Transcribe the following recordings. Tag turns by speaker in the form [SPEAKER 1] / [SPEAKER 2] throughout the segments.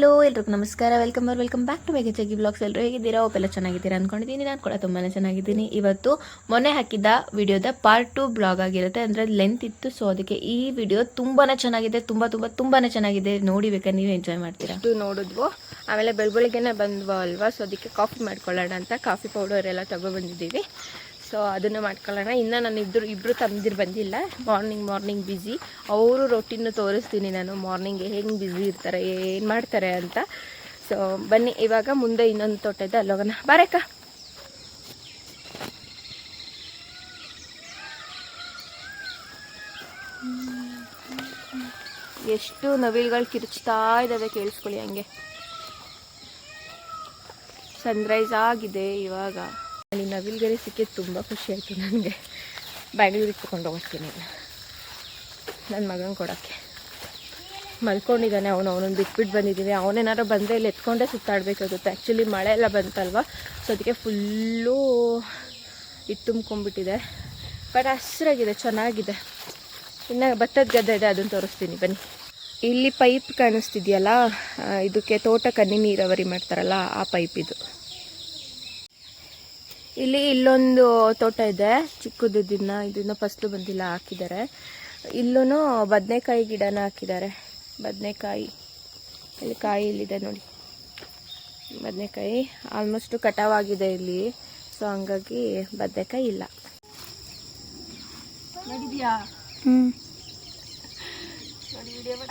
[SPEAKER 1] Hello, ಎಲ್ರಿಗೂ ನಮಸ್ಕಾರ. Welcome ಅವ್ರು ವೆಲ್ಕಮ್ ಬ್ಯಾಕ್ ಟು ಮೇಗೆ ಜಗ್ಗಿ ಬ್ಲಾಗ್ಸ್ ಎಲ್ಲರೂ ಹೇಗಿದ್ದೀರಾ ಒಪ್ಪೆಲ್ಲ ಚೆನ್ನಾಗಿದ್ದೀರಾ ಅಂದ್ಕೊಂಡಿದ್ದೀನಿ ನಾನು ಕೂಡ ತುಂಬಾ ಚೆನ್ನಾಗಿದ್ದೀನಿ. ಇವತ್ತು ಮೊನ್ನೆ ಹಾಕಿದ್ದ ವಿಡಿಯೋದ ಪಾರ್ಟ್ ಟು ಬ್ಲಾಗ್ ಆಗಿರುತ್ತೆ. ಅಂದರೆ ಲೆಂತ್ ಇತ್ತು ಸೊ ಅದಕ್ಕೆ ಈ ವಿಡಿಯೋ ತುಂಬಾ ಚೆನ್ನಾಗಿದೆ. ತುಂಬ ತುಂಬ ತುಂಬಾ ಚೆನ್ನಾಗಿದೆ. ನೋಡಿ ಬೇಕಾದ್ರೆ ನೀವು ಎಂಜಾಯ್ ಮಾಡ್ತೀರಾ?
[SPEAKER 2] ಇದು ನೋಡಿದ್ವು. ಆಮೇಲೆ ಬೆಳಬೆಳಿಗ್ಗೆನೆ ಬಂದ್ವು ಅಲ್ವಾ ಸೊ ಅದಕ್ಕೆ ಕಾಫಿ ಮಾಡ್ಕೊಳ್ಳೋಣ ಅಂತ ಕಾಫಿ ಪೌಡರ್ ಎಲ್ಲ ತಗೊಬಂದಿದ್ದೀವಿ ಸೊ ಅದನ್ನು ಮಾಡ್ಕೊಳ್ಳೋಣ. ಇನ್ನು ನಾನು ಇಬ್ಬರು ಇಬ್ಬರು ತಂದಿರು ಬಂದಿಲ್ಲ. ಮಾರ್ನಿಂಗ್ ಮಾರ್ನಿಂಗ್ ಬ್ಯುಸಿ ಅವರು ರೊಟ್ಟಿನೂ ತೋರಿಸ್ತೀನಿ ನಾನು. ಮಾರ್ನಿಂಗ್ ಹೆಂಗೆ ಬ್ಯುಸಿ ಇರ್ತಾರೆ, ಏನು ಮಾಡ್ತಾರೆ ಅಂತ. ಸೊ ಬನ್ನಿ, ಇವಾಗ ಮುಂದೆ ಇನ್ನೊಂದು ತೋಟ ಇದೆ ಅಲ್ಲೋಗೋಣ ಬಾರಕ್ಕ. ಎಷ್ಟು ನವಿಲ್ಗಳು ಕಿರುಚ್ತಾ ಇದ್ದಾವೆ ಕೇಳಿಸ್ಕೊಳ್ಳಿ ಹಂಗೆ. ಸನ್ರೈಸ್ ಆಗಿದೆ ಇವಾಗ. ಅಲ್ಲಿ ನವಿಲ್ಗರಿ ಸಿಕ್ಕಿದ್ದು ತುಂಬ ಖುಷಿ ಆಯಿತು ನನಗೆ. ಬ್ಯಾಂಗ್ಳೂರಿಗೆ ತಗೊಂಡು ಹೋಗ್ತೀನಿ ನನ್ನ ಮಗನ ಕೊಡೋಕ್ಕೆ. ಮಲ್ಕೊಂಡಿದ್ದಾನೆ ಅವನು, ಅವನನ್ನು ಬಿಟ್ಬಿಟ್ಟು ಬಂದಿದ್ದೀನಿ. ಅವನೇನಾರು ಬಂದರೆ ಇಲ್ಲಿ ಎತ್ಕೊಂಡೇ ಸುತ್ತಾಡಬೇಕಾಗುತ್ತೆ ಆ್ಯಕ್ಚುಲಿ ಮಳೆ ಎಲ್ಲ ಬಂತಲ್ವ? ಸೊ ಅದಕ್ಕೆ ಫುಲ್ಲು ಇದು ತುಂಬ್ಕೊಂಡ್ಬಿಟ್ಟಿದೆ. ಬಟ್ ಹಸಿರಾಗಿದೆ, ಚೆನ್ನಾಗಿದೆ. ಇನ್ನು ಭತ್ತದ ಗದ್ದೆ ಇದೆ, ಅದನ್ನು ತೋರಿಸ್ತೀನಿ. ಬನ್ನಿ. ಇಲ್ಲಿ ಪೈಪ್ ಕಾಣಿಸ್ತಿದೆಯಲ್ಲ? ಇದಕ್ಕೆ ತೋಟಕ್ಕೆ ಹನಿ ನೀರಾವರಿ ಮಾಡ್ತಾರಲ್ಲ, ಆ ಪೈಪ್ ಇದು. ಇಲ್ಲಿ ಇಲ್ಲೊಂದು ತೋಟ ಇದೆ. ಚಿಕ್ಕದು ದಿನ ಇದನ್ನ ಫಸ್ಲು ಬಂದಿಲ್ಲ ಹಾಕಿದ್ದಾರೆ. ಇಲ್ಲೂ ಬದನೆಕಾಯಿ ಗಿಡನ ಹಾಕಿದ್ದಾರೆ. ಬದನೆಕಾಯಿ ಇಲ್ಲಿ ಕಾಯಿ ಇಲ್ಲಿದೆ ನೋಡಿ. ಬದನೆಕಾಯಿ ಆಲ್ಮೋಸ್ಟ್ ಕಟಾವಾಗಿದೆ ಇಲ್ಲಿ. ಸೊ ಹಂಗಾಗಿ ಬದನೆಕಾಯಿ ಇಲ್ಲ. ನೋಡಿದ್ಯಾ?
[SPEAKER 1] ಹ್ಞೂ
[SPEAKER 2] ನೋಡಿ ವಿಡಿಯೋ ಬೇಡ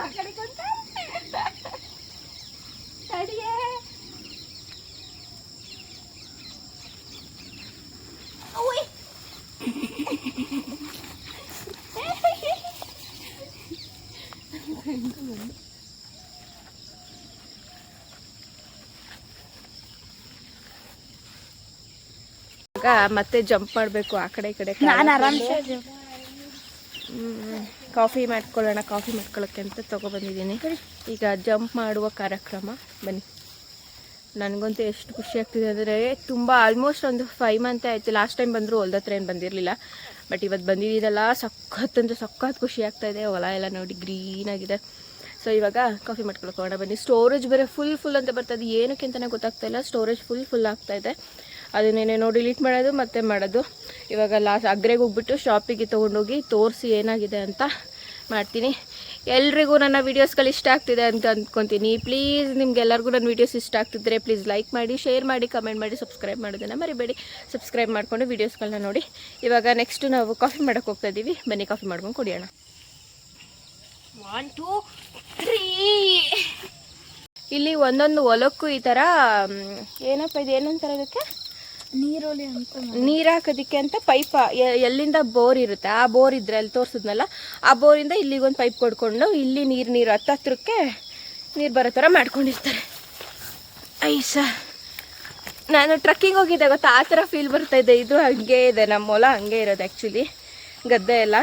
[SPEAKER 2] ಆ ಕಡೆ ಕುಂತ. ತಡಿಯೇ. ಅವ್ಯ್. ಇವಾಗ ಮತ್ತೆ ಜಂಪ್ ಮಾಡಬೇಕು ಆ ಕಡೆ ಈ ಕಡೆ. ಕಾಫಿ ಮಾಡ್ಕೊಳ್ಳೋಣ ಕಾಫಿ ಮಾಡ್ಕೊಳ್ಳೋಕ್ಕೆ ಅಂತ ತೊಗೊಬಂದಿದ್ದೀನಿ ಈಗ ಜಂಪ್ ಮಾಡುವ ಕಾರ್ಯಕ್ರಮ ಬನ್ನಿ. ನನಗಂತೂ ಎಷ್ಟು ಖುಷಿ ಆಗ್ತಿದೆ ಅಂದರೆ ತುಂಬ ಆಲ್ಮೋಸ್ಟ್ ಒಂದು ಫೈವ್ ಮಂತ್ ಆಯಿತು. ಲಾಸ್ಟ್ ಟೈಮ್ ಬಂದರೂ ಹೊಲ್ದ ಹತ್ರ ಏನು ಬಂದಿರಲಿಲ್ಲ. ಬಟ್ ಇವತ್ತು ಬಂದಿದ್ದೀರಲ್ಲ ಸಖತ್ ಅಂದರೆ ಸಖತ್ ಖುಷಿ ಇದೆ. ಹೊಲ ಎಲ್ಲ ನೋಡಿ ಗ್ರೀನ್ ಆಗಿದೆ. ಸೊ ಇವಾಗ ಕಾಫಿ ಮಾಡ್ಕೊಳ್ಕೊಂಡ ಬನ್ನಿ. ಸ್ಟೋರೇಜ್ ಬೇರೆ ಫುಲ್ ಫುಲ್ ಅಂತ ಬರ್ತದೆ. ಏನಕ್ಕೆ ಅಂತಲೇ ಗೊತ್ತಾಗ್ತಾ ಇಲ್ಲ. ಸ್ಟೋರೇಜ್ ಫುಲ್ ಫುಲ್ ಆಗ್ತಾ ಇದೆ. ನೋಡಿ ಡಿಲೀಟ್ ಮಾಡೋದು ಮತ್ತೆ ಮಾಡೋದು. ಇವಾಗ ಲಾಸ್ಟ್ ಅಗ್ರೆಗೆ ಹೋಗ್ಬಿಟ್ಟು ಶಾಪಿಗೆ ತೊಗೊಂಡೋಗಿ ತೋರಿಸಿ ಏನಾಗಿದೆ ಅಂತ ಮಾಡ್ತೀನಿ. ಎಲ್ರಿಗೂ ನನ್ನ ವೀಡಿಯೋಸ್ಗಳು ಇಷ್ಟ ಆಗ್ತಿದೆ ಅಂತ ಅಂದ್ಕೊತೀನಿ ಪ್ಲೀಸ್ ನಿಮ್ಗೆಲ್ಲರಿಗೂ ನನ್ನ ವೀಡಿಯೋಸ್ ಇಷ್ಟ ಆಗ್ತಿದ್ರೆ ಪ್ಲೀಸ್ ಲೈಕ್ ಮಾಡಿ ಶೇರ್ ಮಾಡಿ ಕಮೆಂಟ್ ಮಾಡಿ ಸಬ್ಸ್ಕ್ರೈಬ್ ಮಾಡೋದನ್ನು ಮರಿಬೇಡಿ. ಸಬ್ಸ್ಕ್ರೈಬ್ ಮಾಡಿಕೊಂಡು ವೀಡಿಯೋಸ್ಗಳನ್ನ ನೋಡಿ. ಇವಾಗ ನೆಕ್ಸ್ಟ್ ನಾವು ಕಾಫಿ ಮಾಡೋಕ್ಕೆ ಹೋಗ್ತಾ ಇದ್ದೀವಿ ಬನ್ನಿ ಕಾಫಿ ಮಾಡ್ಕೊಂಡು ಕುಡಿಯೋಣ. ಒನ್ ಟೂ ತ್ರೀ ಇಲ್ಲಿ ಒಂದೊಂದು ಹೊಲಕ್ಕೂ ಈ ಥರ ಏನಪ್ಪ ಇದು ಏನಂತಾರೆ ಅದಕ್ಕೆ?
[SPEAKER 1] ನೀರೋಲಿ ಅಂತ
[SPEAKER 2] ನೀರು ಹಾಕೋದಕ್ಕೆ ಅಂತ ಪೈಪ್ ಎಲ್ಲಿಂದ ಬೋರ್ ಇರುತ್ತೆ, ಆ ಬೋರ್ ಇದ್ರೆ ಅಲ್ಲಿ ತೋರಿಸಿದ್ನಲ್ಲ, ಆ ಬೋರಿಂದ ಇಲ್ಲಿಗೊಂದು ಪೈಪ್ ಕೊಡ್ಕೊಂಡು ಇಲ್ಲಿ ನೀರು ನೀರು ಹತ್ತತ್ರಕ್ಕೆ ನೀರು ಬರೋ ಥರ ಮಾಡ್ಕೊಂಡಿರ್ತಾರೆ. ಐಸ, ನಾನು ಟ್ರಕ್ಕಿಂಗ್ ಹೋಗಿದ್ದೆ ಗೊತ್ತಾ? ಆ ಥರ ಫೀಲ್ ಬರ್ತಾ ಇದೆ. ಇದು ಹಂಗೆ ಇದೆ ನಮ್ಮ ಹೊಲ ಹಂಗೆ ಇರೋದು ಆ್ಯಕ್ಚುಲಿ ಗದ್ದೆ ಎಲ್ಲ.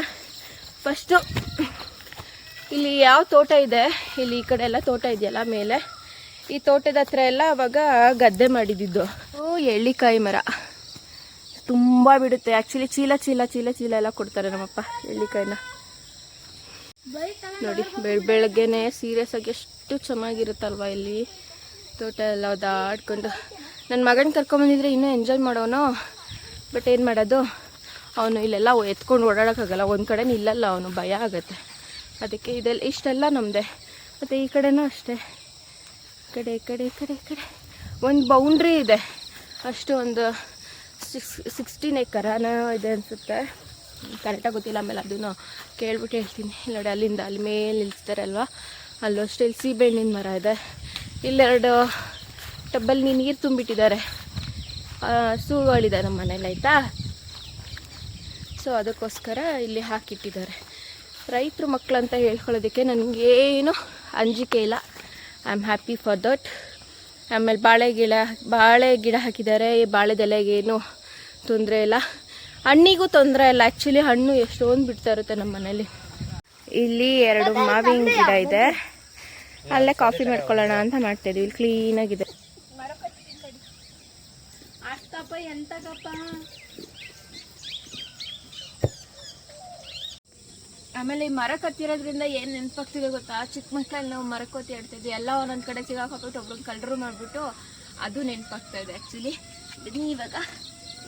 [SPEAKER 2] ಫಸ್ಟು ಇಲ್ಲಿ ಯಾವ ತೋಟ ಇದೆ? ಇಲ್ಲಿ ಈ ಕಡೆ ಎಲ್ಲ ತೋಟ ಇದೆಯಲ್ಲ ಮೇಲೆ? ಈ ತೋಟದ ಹತ್ರ ಎಲ್ಲ ಅವಾಗ ಗದ್ದೆ ಮಾಡಿದ್ದು ಓ, ಎಳ್ಳಿಕಾಯಿ ಮರ. ತುಂಬ ಬಿಡುತ್ತೆ. ಆ್ಯಕ್ಚುಲಿ ಚೀಲ ಚೀಲ ಚೀಲ ಚೀಲ ಎಲ್ಲ ಕೊಡ್ತಾರೆ ನಮ್ಮಪ್ಪ ಎಳ್ಳಿಕಾಯಿನ. ನೋಡಿ, ಬೆಳ್, ಬೆಳಗ್ಗೆನೆ ಸೀರಿಯಸ್ ಆಗಿ ಎಷ್ಟು ಚೆನ್ನಾಗಿರುತ್ತಲ್ವ ಇಲ್ಲಿ. ತೋಟ ಎಲ್ಲ ಅದಾಡ್ಕೊಂಡು. ನನ್ನ ಮಗನ ಕರ್ಕೊಂಬಂದಿದ್ರೆ ಇನ್ನೂ ಎಂಜಾಯ್ ಮಾಡೋನು. ಬಟ್ ಏನು ಮಾಡೋದು? ಅವನು ಇಲ್ಲೆಲ್ಲ ಎತ್ಕೊಂಡು ಓಡಾಡೋಕ್ಕಾಗಲ್ಲ. ಒಂದು ಕಡೆ ನಿಲ್ಲಲ್ಲ ಅವನು. ಭಯ ಆಗುತ್ತೆ. ಅದಕ್ಕೆ ಇದೆಲ್ಲ ಇಷ್ಟೆಲ್ಲ ನಮ್ಮದೇ ಮತ್ತು ಈ ಕಡೆನೂ ಅಷ್ಟೇ. ಕಡೆ ಕಡೆ ಕಡೆ ಕಡೆ. ಒಂದು ಬೌಂಡ್ರಿ ಇದೆ. ಅಷ್ಟು ಒಂದು ಸಿಕ್ಸ್ ಸಿಕ್ಸ್ಟೀನ್ ಎಕರನ ಇದೆ ಅನಿಸುತ್ತೆ. ಕರೆಕ್ಟಾಗಿ ಗೊತ್ತಿಲ್ಲ, ಆಮೇಲೆ ಅದನ್ನು ಕೇಳ್ಬಿಟ್ಟು ಹೇಳ್ತೀನಿ. ನೋಡಿ, ಅಲ್ಲಿಂದ ಅಲ್ಲಿ ಮೇಲೆ ನಿಲ್ಲಿಸ್ತಾರಲ್ವ ಅಲ್ಲಷ್ಟೇ ಇಲ್ಲಿ ಸೀಬೆಹಣ್ಣಿನ ಮರ ಇದೆ. ಇಲ್ಲೆರಡು ಟಬ್ಬಲ್ಲಿ ನೀರು ತುಂಬಿಟ್ಟಿದ್ದಾರೆ. ಸೂಗಳಿದೆ ನಮ್ಮ ಮನೇಲಿ, ಆಯಿತಾ? ಸೊ ಅದಕ್ಕೋಸ್ಕರ ಇಲ್ಲಿ ಹಾಕಿಟ್ಟಿದ್ದಾರೆ. ರೈತರು ಮಕ್ಕಳು ಅಂತ ಹೇಳ್ಕೊಳ್ಳೋದಕ್ಕೆ ನನಗೇನು ಅಂಜಿಕೆ ಇಲ್ಲ. I am happy for that ಆಮೇಲೆ ಬಾಳೆ ಗಿಡ ಬಾಳೆ ಗಿಡ ಹಾಕಿದ್ದಾರೆ. ಈ ಬಾಳೆದೆಲೆಗೇನು ತೊಂದರೆ ಇಲ್ಲ. ಹಣ್ಣಿಗೂ ತೊಂದರೆ ಇಲ್ಲ. ಆ್ಯಕ್ಚುಲಿ ಹಣ್ಣು ಎಷ್ಟೊಂದು ಬಿಡ್ತಾ ಇರುತ್ತೆ ನಮ್ಮ ಮನೇಲಿ. ಇಲ್ಲಿ ಎರಡು ಮಾವಿನ ಗಿಡ ಇದೆ. ಅಲ್ಲೇ ಕಾಫಿ ಮಾಡ್ಕೊಳ್ಳೋಣ ಅಂತ ಮಾಡ್ತಾಯಿದ್ವಿ ಇಲ್ಲಿ ಕ್ಲೀನಾಗಿದೆ ಆಮೇಲೆ ಈ ಮರ ಕತ್ತಿರೋದ್ರಿಂದ ಏನ್ ನೆನಪಾಗ್ತಿದೆ ಗೊತ್ತಾ? ಚಿಕ್ಕ ಮಕ್ಕಳಲ್ಲಿ ನಾವು ಮರ ಕೊತ್ತಿ ಆಡ್ತಿದ್ವಿ. ಎಲ್ಲ ಒಂದೊಂದ್ ಕಡೆ ಸಿಗಾಕೊಬಿಟ್ಟು ಒಬ್ರನ್ನ ಕಳ್ಳರು ಮಾಡ್ಬಿಟ್ಟು ಅದು ನೆನಪಾಗ್ತಾ ಇದೆ ಆಕ್ಚುಲಿ ಬನ್ನಿ ಇವಾಗ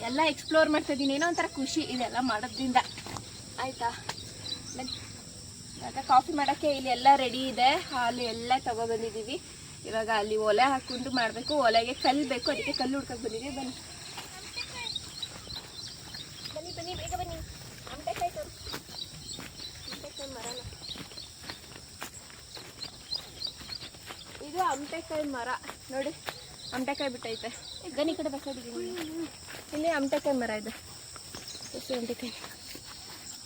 [SPEAKER 2] ಎಲ್ಲ ಎಕ್ಸ್ಪ್ಲೋರ್ ಮಾಡ್ತಾ ಇದೀನಿ. ಏನೋ ಒಂಥರ ಖುಷಿ ಇದೆಲ್ಲ ಮಾಡೋದ್ರಿಂದ. ಆಯ್ತಾ? ಮತ್ತೆ ಕಾಫಿ ಮಾಡೋಕ್ಕೆ ಇಲ್ಲಿ ಎಲ್ಲ ರೆಡಿ ಇದೆ. ಹಾಲು ಎಲ್ಲ ತಗೊಬಂದಿದ್ದೀವಿ ಇವಾಗ ಅಲ್ಲಿ ಒಲೆ ಹಾಕೊಂಡು ಮಾಡಬೇಕು. ಒಲೆಗೆ ಕಲ್ಲು ಬೇಕು. ಅದಕ್ಕೆ ಕಲ್ಲು ಹುಡ್ಕಕ್ಕೆ ಬಂದಿದ್ದೀವಿ ಬನ್ನಿ ಬನ್ನಿ ಬೇಗ ಬನ್ನಿ ಆಮಟೆಕಾಯಿ ತೋರಿಸಿ ಆಮಟೆಕಾಯಿ ಮರನ ಇದು ಆಮಟೆಕಾಯಿ ಮರ. ನೋಡಿ ಅಮಟೆಕಾಯಿ ಬಿಟ್ಟೈತೆ. ಗನಿ ಕಡೆ ಬಸೋದಿದ್ದೀನಿ ಇಲ್ಲಿ ಅಮಟೆಕಾಯಿ ಮರ ಇದೆ. ಎಷ್ಟು ಅಮಟೆಕಾಯಿ.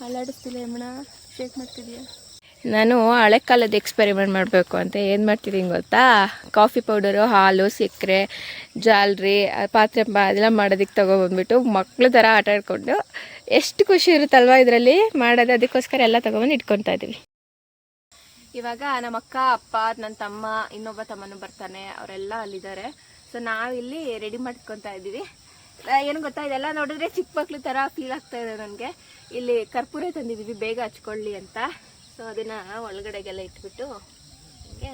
[SPEAKER 2] ಅಲ್ಲಾಡಿಸ್ತಿಲ್ಲ ಯಮಣ ಶೇಕ್ ಮಾಡ್ತಿದ್ಯಾ? ನಾನು ಹಳೆ ಕಾಲದ ಎಕ್ಸ್ಪೆರಿಮೆಂಟ್ ಮಾಡಬೇಕು ಅಂತ. ಏನು ಮಾಡ್ತಿದ್ದೀನಿ ಗೊತ್ತಾ? ಕಾಫಿ ಪೌಡರು ಹಾಲು ಸಕ್ಕರೆ ಜಾಲ್ರಿ ಪಾತ್ರೆ ಅದೆಲ್ಲ ಮಾಡೋದಕ್ಕೆ ತೊಗೊಬಂದ್ಬಿಟ್ಟು ಮಕ್ಳು ಥರ ಆಟ ಆಡ್ಕೊಂಡು ಎಷ್ಟು ಖುಷಿ ಇರುತ್ತಲ್ವ ಇದರಲ್ಲಿ? ಮಾಡೋದು ಅದಕ್ಕೋಸ್ಕರ ಎಲ್ಲ ತೊಗೊಬಂದು ಇಟ್ಕೊತಾ ಇದ್ದೀವಿ ಇವಾಗ ನಮ್ಮ ಅಕ್ಕ ಅಪ್ಪ ನನ್ನ ತಮ್ಮ, ಇನ್ನೊಬ್ಬ ತಮ್ಮನು ಬರ್ತಾನೆ, ಅವರೆಲ್ಲ ಅಲ್ಲಿದ್ದಾರೆ. ಸೊ ನಾವಿಲ್ಲಿ ರೆಡಿ ಮಾಡ್ಕೊತಾ ಇದ್ದೀವಿ. ಏನು ಗೊತ್ತಾ, ಇದೆಲ್ಲ ನೋಡಿದ್ರೆ ಚಿಕ್ಕ ಮಕ್ಳು ಥರ ಫೀಲ್ ಆಗ್ತಾ ಇದೆ ನನಗೆ. ಇಲ್ಲಿ ಕರ್ಪೂರ ತಂದಿದ್ದೀವಿ, ಬೇಗ ಹಚ್ಕೊಳ್ಳಿ ಅಂತ. ಸೊ ಅದನ್ನ ಒಳಗಡೆಗೆಲ್ಲ ಇಟ್ಬಿಟ್ಟು ಹಿಂಗೆ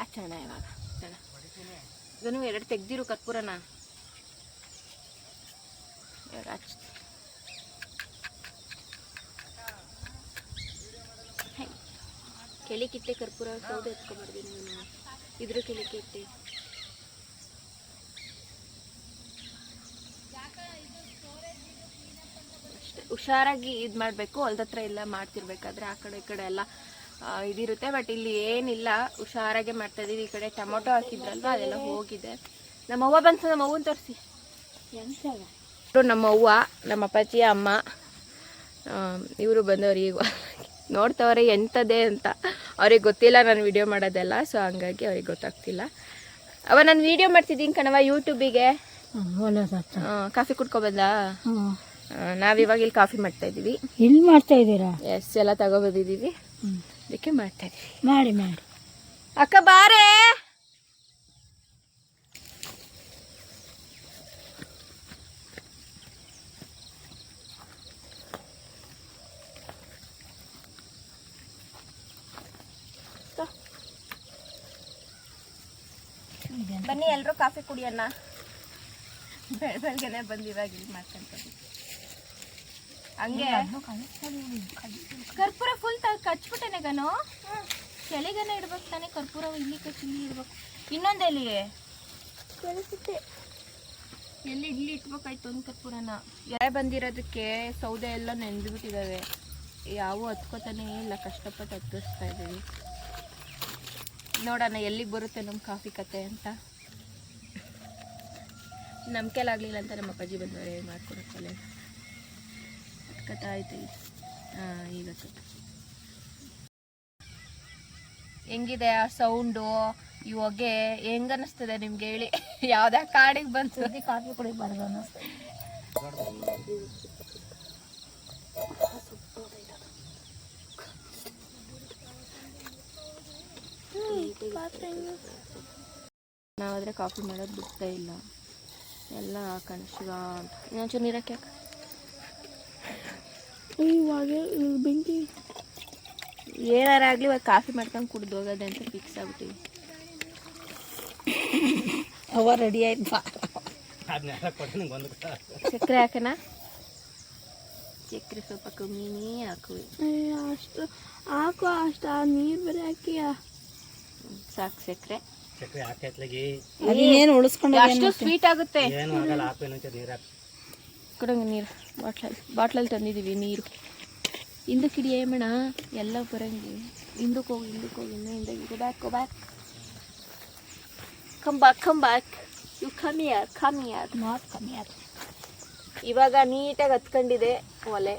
[SPEAKER 2] ಹಚ್ಚೋಣ ಇವಾಗ. ಇದನ್ನು ಎರಡು ತೆಗ್ದಿರು ಕರ್ಪೂರನ. ಇವಾಗ ಹಚ್ ಹೈ. ಕೆಳಿಕಿಟ್ಟೆ ಕರ್ಪೂರ ಸೌದೆ ಎತ್ಕೊಬಾರ್ದು ನಾನು. ಇದ್ರ ಕೆಳಿಕೆ ಕಿತ್ತೆ ಹುಷಾರಾಗಿ ಇದು ಮಾಡಬೇಕು. ಹೊಲ್ದ ಹತ್ರ ಎಲ್ಲ ಮಾಡ್ತಿರ್ಬೇಕಾದ್ರೆ ಆ ಕಡೆ ಈ ಕಡೆ ಎಲ್ಲ ಇದಿರುತ್ತೆ. ಬಟ್ ಇಲ್ಲಿ ಏನಿಲ್ಲ. ಹುಷಾರಾಗೆ ಮಾಡ್ತಾ ಇದೀವಿ ಈ ಕಡೆ ಟೊಮೊಟೊ ಹಾಕಿದ್ರಲ್ವ? ಅದೆಲ್ಲ ಹೋಗಿದೆ. ನಮ್ಮ ಅವ್ವ ಬಂತು. ನಮ್ಮ ಅವ್ವನ ತೋರಿಸಿ. ನಮ್ಮ ಅವ್ವ ನಮ್ಮ ಅಪ್ಪಾಜಿ ಅಮ್ಮ ಇವರು ಬಂದವ್ರು ಈಗ. ನೋಡ್ತವ್ರೆ ಎಂಥದ್ದೇ ಅಂತ. ಅವ್ರಿಗೆ ಗೊತ್ತಿಲ್ಲ ನಾನು ವಿಡಿಯೋ ಮಾಡೋದೆಲ್ಲ ಸೊ ಹಂಗಾಗಿ ಅವ್ರಿಗೆ ಗೊತ್ತಾಗ್ತಿಲ್ಲ. ಅವ ನಾನು ವಿಡಿಯೋ ಮಾಡ್ತಿದ್ದೀನಿ ಕಣವ ಯೂಟ್ಯೂಬಿಗೆ ಕಾಫಿ ಕುಡ್ಕೊಬಂದ? ನಾವಿವಾಗ ಇಲ್ಲಿ ಕಾಫಿ ಮಾಡ್ತಾ ಇದ್ದೀವಿ.
[SPEAKER 3] ಇಲ್ಲಿ ಮಾಡ್ತಾ ಇದ್ದೀರಾ?
[SPEAKER 2] ಎಸ್ ಎಲ್ಲ ತಗೊಬಂದಿದ್ದೀವಿ. ಅದಕ್ಕೆ ಮಾಡ್ತಾ ಇದ್ದೀವಿ.
[SPEAKER 3] ಮಾಡಿ ಮಾಡಿ.
[SPEAKER 2] ಅಕ್ಕ ಬಾರೆ! ಬನ್ನಿ ಎಲ್ಲರೂ ಕಾಫಿ ಕುಡಿಯೋಣ. ಬೆಳ ಬೆಳಗ್ಗೆನೆ ಬಂದು ಇವಾಗ ಇಲ್ಲಿ ಮಾಡ್ಕೊಂತೀವಿ ಹಂಗೆ ಕರ್ಪೂರ ಫುಲ್ ಕಚ್ಬಿಟ್ಟೆನೆ ಗನು. ಚಳಿಗನೆ ಇಡ್ಬೇಕು ತಾನೇ ಕರ್ಪೂರ ಇಲ್ಲಿ ಕಚ್ಚಿ ಇಲ್ಲಿ ಇಡ್ಬೇಕು ಇನ್ನೊಂದೆಲ್ಲಿ ಕಳಿಸುತ್ತೆ ಎಲ್ಲಿ ಇಲ್ಲಿ ಇಟ್ಬೇಕಾಯ್ತು ಒಂದು ಕರ್ಪೂರನ? ಎಳೆ ಬಂದಿರೋದಕ್ಕೆ ಸೌದೆ ಎಲ್ಲ ನೆಂದ್ಬಿಟ್ಟಿದಾವೆ. ಯಾವ ಹತ್ಕೋತಾನೆ ಇಲ್ಲ ಕಷ್ಟಪಟ್ಟು ಹತ್ತಿಸ್ತಾ ಇದ್ದೀವಿ. ನೋಡೋಣ ಎಲ್ಲಿಗೆ ಬರುತ್ತೆ ನಮ್ಮ ಕಾಫಿ ಕತೆ ಅಂತ. ನಮ್ಮ ಕೈಲಾಗಲಿಲ್ಲ ಅಂತ ನಮ್ಮ ಅಪ್ಪಾಜಿ ಬಂದವರೆ ಹೇಗೆ ಮಾಡ್ಕೊಡೋಕ್ಕೆ ಆಯ್ತು ಹಾಂ ಈಗ ಕಥೆ ಹೆಂಗಿದೆ ಆ ಸೌಂಡು ಈ ಹೊಗೆ ಹೆಂಗ್ ಅನ್ನಿಸ್ತದೆ ನಿಮ್ಗೆ ಹೇಳಿ. ಯಾವ್ದೇ ಕಾಡಿಗೆ ಬಂತು.
[SPEAKER 3] ಕಾಫಿ ಕುಡಿಬಾರ್ದು ಅನ್ನಿಸ್ತು
[SPEAKER 2] ನಾವಾದ್ರೆ ಕಾಫಿ ಮಾಡೋದು ಬಿಡ್ತಾ ಇಲ್ಲ. ಎಲ್ಲ ಹಾಕೊಂಡು ಶಿವ ಅಂತ. ಇನ್ನೊಂಚೂರು ನೀರಕ್ಕೆ ಹಾಕ ಇವಾಗ ಬೆಂಕಿ. ಏನಾರಾಗಲಿ ಇವಾಗ ಕಾಫಿ ಮಾಡ್ಕೊಂಡು ಕುಡ್ದು ಹೋಗೋದೆ ಅಂತ ಫಿಕ್ಸ್ ಆಗ್ಬಿಟ್ಟಿವಿ.
[SPEAKER 3] ಅವ ರೆಡಿ ಆಯ್ತು ಬಾ.
[SPEAKER 2] ಸಕ್ಕರೆ ಹಾಕೋಣ ಸಕ್ಕರೆ ಸ್ವಲ್ಪ ಕಮ್ಮಿನೇ ಹಾಕುವಿ.
[SPEAKER 3] ಅಷ್ಟು ಹಾಕು ಅಷ್ಟು ಆ ನೀರು ಬರೀ ಹಾಕಿ
[SPEAKER 2] ಸಾಕು ಸಕ್ಕರೆ
[SPEAKER 3] ಉಳಿಸ್ಕೊಂಡು
[SPEAKER 2] ಅಷ್ಟು ಸ್ವೀಟ್ ಆಗುತ್ತೆ.
[SPEAKER 4] ಏನು ಆಗಲ್ಲ ಹಾಕು ಏನಂತ ನೀರು ಹಾಕಿ
[SPEAKER 2] ಕೊಡಂಗ ನೀರು. ಬಾಟ್ಲಲ್ಲಿ ಬಾಟ್ಲಲ್ಲಿ ತಂದಿದ್ದೀವಿ ನೀರು. ಹಿಂದಕ್ಕೆ ಹಿಡಿಯ ಮೇಣ ಎಲ್ಲ ಬರಂಗಿ. ಹಿಂದಕ್ಕೆ ಹೋಗಿ ಹಿಂದಕ್ಕೆ ಹೋಗಿ ಇನ್ನೂ ಹಿಂದಕ್ಕೆ go back go back come back come back you come here come here
[SPEAKER 3] ಮಾತು ಕಮ್ಮಿ ಆಯ್ತು
[SPEAKER 2] ಇವಾಗ ನೀಟಾಗಿ ಹತ್ಕೊಂಡಿದೆ ಒಲೆ.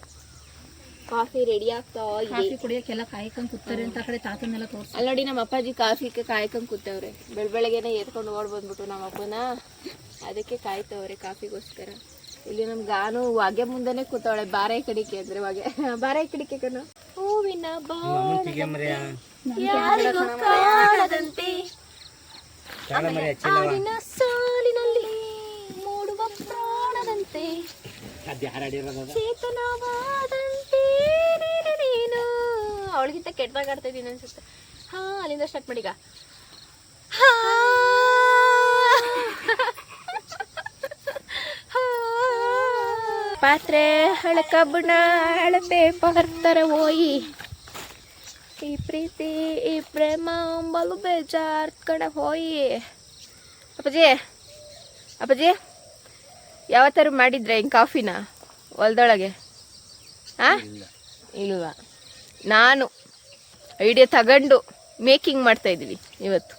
[SPEAKER 2] ಕಾಫಿ ರೆಡಿ ಆಗ್ತಾ
[SPEAKER 3] ಕಾಫಿ ಕುಡಿಯಕ್ಕೆ ಎಲ್ಲ ಕಾಯ್ಕೊಂಡ್ ಕೂತಾರೆ ಅಂತ ಆ ಕಡೆ ತಾತನೆಲ್ಲ ತೋರ್ಸ
[SPEAKER 2] ಅಲ್ಲಿ ನೋಡಿ ನಮ್ಮ ಅಪ್ಪಾಜಿ ಕಾಫಿಗೆ ಕಾಯ್ಕೊಂಡ್ ಕೂತವ್ರೆ. ಬೆಳ ಬೆಳಗ್ಗೆನೆ ಎತ್ಕೊಂಡು ಓಡ್ ಬಂದ್ಬಿಟ್ಟು ನಮ್ಮ ಅಪ್ಪನ. ಅದಕ್ಕೆ ಕಾಯ್ತವ್ರೆ ಕಾಫಿಗೋಸ್ಕರ. ಇಲ್ಲಿ ನಮ್ ಗಾನು ಹೊಗೆ ಮುಂದೆನೆ ಕೂತವಳೆ ಬಾರೆ ಕಡಿಕೆ ಅಂದ್ರೆ ಹೊಗೆ ಬಾರೆ ಕಡಿಕೆ ಕಣ. ಹೂವಿನ ಹಾಡಿನ ಸಾಲಿನಲ್ಲಿ ಮೂಡುವ ಪ್ರಾಣದಂತೆ.
[SPEAKER 4] ಅದು ಯಾರು ಆಡಿರೋದು
[SPEAKER 2] ಚೇತನವಾದಂತೆ ನೀನು ನೀನು ಅವಳಿಗಿಂತ ಕೆಟ್ಟದಾಗ ಆಡ್ತಾ ಇದ್ದೀನಿ ಅನ್ಸುತ್ತೆ. ಹಾ ಅಲ್ಲಿಂದ ಸ್ಟಾರ್ಟ್ ಮಾಡೀಗ ಹಾ. ಪಾತ್ರೆ ಹಳೆ ಕಬ್ಬಣ ಹಳತೆ ಬರ್ತಾರೆ ಓಯಿ. ಈ ಪ್ರೀತಿ ಈ ಪ್ರೇಮ ಬಲು ಬೇಜಾರ್ ಕಡೆ ಹೋಯಿ. ಅಪ್ಪಾಜಿ ಅಪ್ಪಾಜಿ ಯಾವತ್ತಾರು ಮಾಡಿದ್ರೆ ಹಿಂಗೆ ಕಾಫಿನ? ಹೊಲ್ದೊಳಗೆ? ಹಾಂ? ಇಲ್ವಾ ನಾನು ಐಡಿಯಾ ತಗೊಂಡು ಮೇಕಿಂಗ್ ಮಾಡ್ತಾ ಇದ್ದೀವಿ ಇವತ್ತು.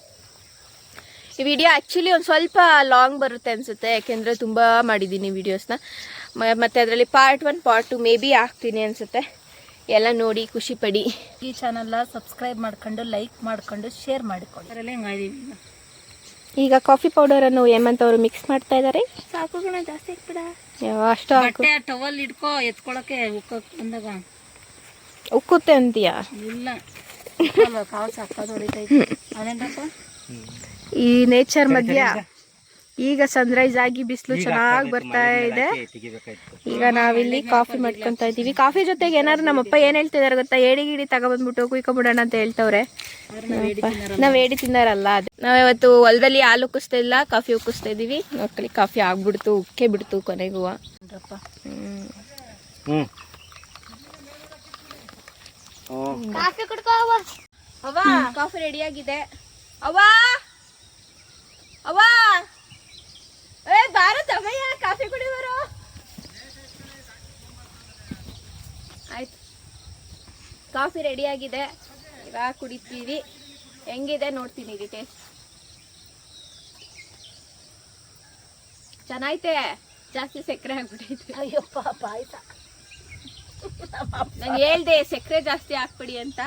[SPEAKER 2] ಈ ವಿಡಿಯೋ ಆ್ಯಕ್ಚುಲಿ ಒಂದು ಸ್ವಲ್ಪ ಲಾಂಗ್ ಬರುತ್ತೆ ಅನಿಸುತ್ತೆ ಯಾಕೆಂದರೆ ತುಂಬ ಮಾಡಿದ್ದೀನಿ ವೀಡಿಯೋಸ್ನ ಮತ್ತು ಅದರಲ್ಲಿ part one part two maybe ಹಾಕ್ತೀನಿ ಅನಿಸುತ್ತೆ. ಎಲ್ಲ ನೋಡಿ ಖುಷಿ ಪಡಿ.
[SPEAKER 5] ಈ ಚಾನಲ್ನ ಸಬ್ಸ್ಕ್ರೈಬ್ ಮಾಡ್ಕೊಂಡು ಲೈಕ್ ಮಾಡ್ಕೊಂಡು ಶೇರ್ ಮಾಡಿಕೊಳ್ಳಿ. ಅದರಲ್ಲೇ
[SPEAKER 2] ಈಗ ಕಾಫಿ ಪೌಡರನ್ನು ಹೇಮಂತ್ ಅವರು ಮಿಕ್ಸ್ ಮಾಡ್ತಾ ಇದ್ದಾರೆ.
[SPEAKER 6] ಸಾಕು ಜಾಸ್ತಿ
[SPEAKER 2] ಅಷ್ಟು
[SPEAKER 5] ಟವಲ್ ಇಟ್ಕೋ ಎತ್ಕೊಳಕ್ಕೆ ಬಂದಾಗ.
[SPEAKER 2] ಉಕ್ಕುತ್ತೆ ಅಂತೀಯ
[SPEAKER 5] ಇಲ್ಲ. ಉಕ್ಕಲ್ಲ, ಕಾಲ್ ಸಾಕೋದು ಹೊಡಿತೈತಿ. ಅದೇನಪ್ಪ?
[SPEAKER 2] ಈ ನೇಚರ್ ಮಧ್ಯ ಈಗ ಸನ್ರೈಸ್ ಆಗಿ ಬಿಸಿಲು ಚೆನ್ನಾಗಿ ಬರ್ತಾ ಇದೆ. ಈಗ ನಾವಿಲ್ಲಿ ಕಾಫಿ ಮಾಡ್ಕೊಂತ ಇದೀವಿ. ಕಾಫಿ ಜೊತೆಗೆ ಏನಾದ್ರು ನಮ್ಮಪ್ಪ ಏನ್ ಹೇಳ್ತಿದಾರೆ ಗೊತ್ತಾ? ಏಡಿ ಗಿಡಿ ತಗೊಬಂದ್ಬಿಟ್ಟು ಕುಯ್ಕೊಂಬಿಡೋಣ ಅಂತ ಹೇಳ್ತವ್ರೆ. ನಾವ್ ಏಡಿ ತಿನ್ನಾರಲ್ಲ. ಅದು. ನಾವಿವತ್ತು ಹೊಲದಲ್ಲಿ ಹಾಲು ಉಕ್ಕಿಸ್ತಾ ಇಲ್ಲ ಕಾಫಿ ಉಕ್ಕಿಸ್ತಾ ಇದೀವಿ. ಮಕ್ಕಳಿಗೆ ಕಾಫಿ ಆಗ್ಬಿಡ್ತು ಉಕ್ಕೆ ಬಿಡ್ತು ಕೊನೆಗೂ ಹ್ಮ್.
[SPEAKER 6] ಕಾಫಿ ಕುಡ್ಕೋ
[SPEAKER 2] ಅವ್ವ. ಕಾಫಿ ರೆಡಿ ಆಗಿದೆ. ಅವ್ವ. ಅವ್ವ. ಏ ಬಾರ ತಗಯ್ಯ ಕಾಫಿ ಕುಡಿ ಬರೋ ಆಯ್ತು. ಕಾಫಿ ರೆಡಿ ಆಗಿದೆ. ಇವಾಗ ಕುಡಿತೀವಿ. ಹೆಂಗಿದೆ ನೋಡ್ತೀನಿ ಇದು ಟೇಸ್ಟ್ ಚೆನ್ನಾಯ್ತೆ ಜಾಸ್ತಿ ಸಕ್ಕರೆ ಆಗ್ಬಿಟ್ಟೈತೆ
[SPEAKER 5] ಪಾಪ ಪಾಯ್ಸ
[SPEAKER 2] ನಾನು ಹೇಳ್ದೆ, ಸಕ್ಕರೆ ಜಾಸ್ತಿ ಹಾಕ್ಬಿಡಿ ಅಂತ.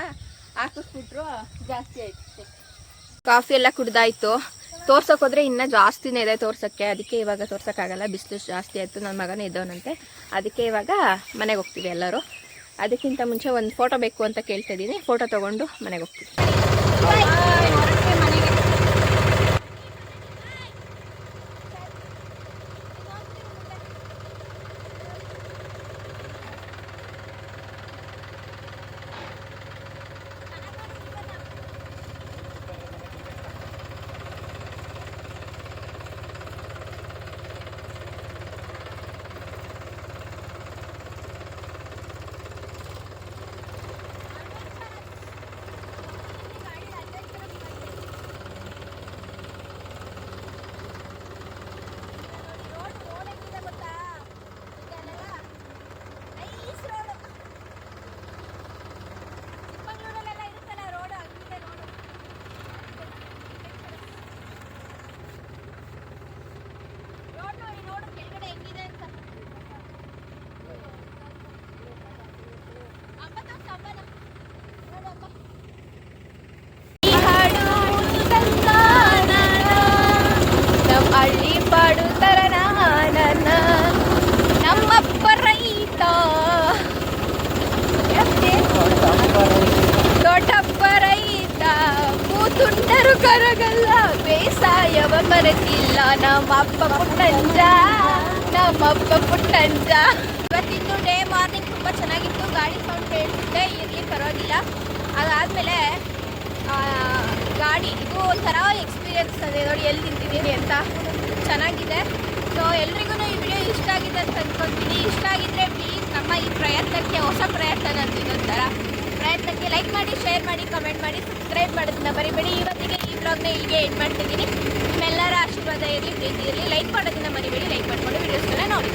[SPEAKER 2] ಹಾಕಿಸ್ಬಿಟ್ರು, ಜಾಸ್ತಿ ಆಯ್ತು ಕಾಫಿ ಎಲ್ಲ ಕುಡ್ದಾಯ್ತು. ತೋರ್ಸಕ್ ಹೋದ್ರೆ ಇನ್ನ ಜಾಸ್ತಿನೇ ಇದೆ ತೋರ್ಸಕ್ಕೆ. ಅದಕ್ಕೆ ಇವಾಗ ತೋರ್ಸೋಕ್ಕಾಗಲ್ಲ. ಬಿಸಿಲು ಜಾಸ್ತಿ ಆಯ್ತು. ನನ್ನ ಮಗನೇ ಇದ್ದವನಂತೆ. ಅದಕ್ಕೆ ಇವಾಗ ಮನೆಗೆ ಹೋಗ್ತೀವಿ ಎಲ್ಲರೂ. ಅದಕ್ಕಿಂತ ಮುಂಚೆ ಒಂದು ಫೋಟೋ ಬೇಕು ಅಂತ ಕೇಳ್ತಾ ಇದ್ದೀನಿ. ಫೋಟೋ ತಗೊಂಡು ಮನೆಗೆ ಹೋಗ್ತೀವಿ. ಬೇಸಾಯವ ನಮ್ಮ ನಮ್ಮಪ್ಪ ಪುಟ್ಟಂಜ. ನಮ್ಮಪ್ಪ ಪುಟ್ಟಂಜ. ಇವತ್ತಿಂದು ಡೇ ಮಾರ್ನಿಂಗ್ ತುಂಬ ಚೆನ್ನಾಗಿತ್ತು. ಗಾಡಿ ಸೌಂಡ್ ಕೇಳ್ತಿದ್ದೆ. ಇರಲಿ ಪರವಾಗಿಲ್ಲ. ಅದಾದಮೇಲೆ ಗಾಡಿ, ಇದು ಒಂಥರ ಎಕ್ಸ್ಪೀರಿಯನ್ಸ್ ಅದೇ. ನೋಡಿ, ಎಲ್ಲಿ ನಿಂತಿದ್ದೀನಿ ಅಂತ. ಚೆನ್ನಾಗಿದೆ. ಸೊ ಎಲ್ರಿಗೂ ಈ ವಿಡಿಯೋ ಇಷ್ಟ ಆಗಿದೆ ಅಂತ ಅಂದ್ಕೊತೀನಿ ಇಷ್ಟ ಆಗಿದ್ರೆ ಪ್ಲೀಸ್ ನಮ್ಮ ಈ ಪ್ರಯತ್ನಕ್ಕೆ, ಹೊಸ ಪ್ರಯತ್ನ ನಂದು ಪ್ರಯತ್ನಕ್ಕೆ ಲೈಕ್ ಮಾಡಿ ಶೇರ್ ಮಾಡಿ ಕಮೆಂಟ್ ಮಾಡಿ ಸಬ್ಸ್ಕ್ರೈಬ್ ಮಾಡೋದನ್ನ ಮರಿಬೇಡಿ. ಇವತ್ತಿಗೆ ಈ ಬ್ಲಾಗ್ನ ಇಲ್ಲಿಗೆ ಎಂಡ್ ಮಾಡ್ತಿದ್ದೀನಿ. ನಿಮ್ಮೆಲ್ಲರ ಆಶೀರ್ವಾದ ಇರಲಿ, ಪ್ರೀತಿ ಇರಲಿ. ಲೈಕ್ ಮಾಡೋದನ್ನ ಮರಿಬೇಡಿ. ಲೈಕ್ ಮಾಡ್ಕೊಂಡು ವಿಡಿಯೋಸ್ಗಳನ್ನ ನೋಡಿ.